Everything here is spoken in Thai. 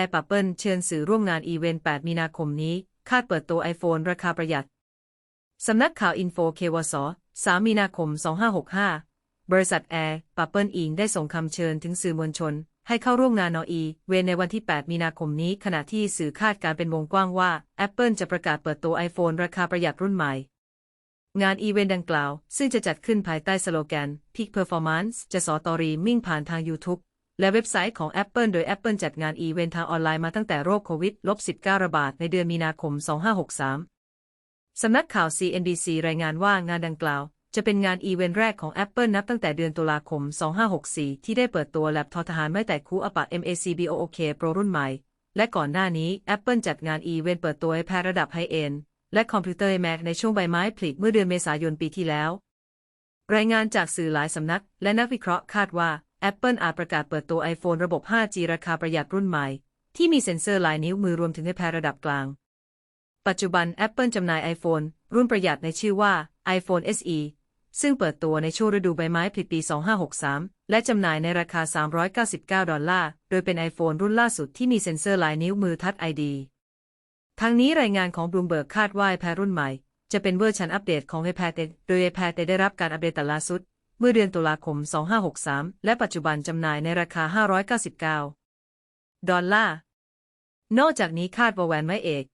Air p a p p l e เชิญสื่อร่วมงานอีเวนต์ 8 มีนาคมนี้ คาดเปิดตัว iPhone ราคาประหยัด สำนักข่าวอินโฟเควส3มีนาคม 2565 บริษัท Air p a p p l e อิงได้ส่งคำเชิญถึงสื่อมวลชน ให้เข้าร่วมงานนอีเวนในวันที่ 8 มีนาคมนี้ ขณะที่สื่อคาดการเป็นวงกว้างว่า Apple จะประกาศเปิดตัว iPhone ราคาประหยัดรุ่นใหม่ งานอีเวนต์ดังกล่าว ซึ่งจะจัดขึ้นภายใต้สโลแกน Peak Performance จะสอตอรีมิ่งผ่านทาง YouTube และเว็บไซต์ของ Apple โดย Apple จัดงานอีเวนต์ทางออนไลน์มาตั้งแต่โรคโควิด -19 ระบาดในเดือนมีนาคม 2563 สำนักข่าว CNBC รายงานว่างานดังกล่าว จะเป็นงานอีเวนต์แรกของ Apple นับตั้งแต่เดือนตุลาคม 2564 ที่ได้เปิดตัวแล็ปทอทหารไม่แต่คูอปะ MACBOOK Pro รุ่นใหม่ และก่อนหน้านี้ Apple จัดงานอีเวนต์เปิดตัว iPad ระดับไฮเอ็นและคอมพิวเตอร์ Mac ในช่วงใบไม้ผลิเมื่อเดือนเมษายนปีที่แล้ว รายงานจากสื่อหลายสำนัก และนักวิเคราะห์คาดว่า Apple อาจประกาศเปิดตัว iPhone ระบบ 5G ราคาประหยัดรุ่นใหม่ ที่มีเซ็นเซอร์ลายนิ้วมือรวมถึง iPad ระดับกลาง ปัจจุบัน Apple จำหน่าย iPhone รุ่นประหยัดในชื่อว่า iPhone SE ซึ่งเปิดตัวในช่วงฤดูใบไม้ผลิปี 2563 และจำหน่ายในราคา 399 ดอลลาร์ โดยเป็น iPhone รุ่นล่าสุดที่มีเซ็นเซอร์ลายนิ้วมือทัช ID ทั้งนี้รายงานของ Bloomberg คาดว่า iPad รุ่นใหม่ จะเป็นเวอร์ชันอัปเดตของ iPad โดย iPad ได้รับการอัปเดตแต่ล่าสุด เมื่อเดือนตุลาคม 2563 และปัจจุบันจำหน่ายในราคา 599 ดอลลาร์ นอกจากนี้คาดว่าแหวนไม้เอก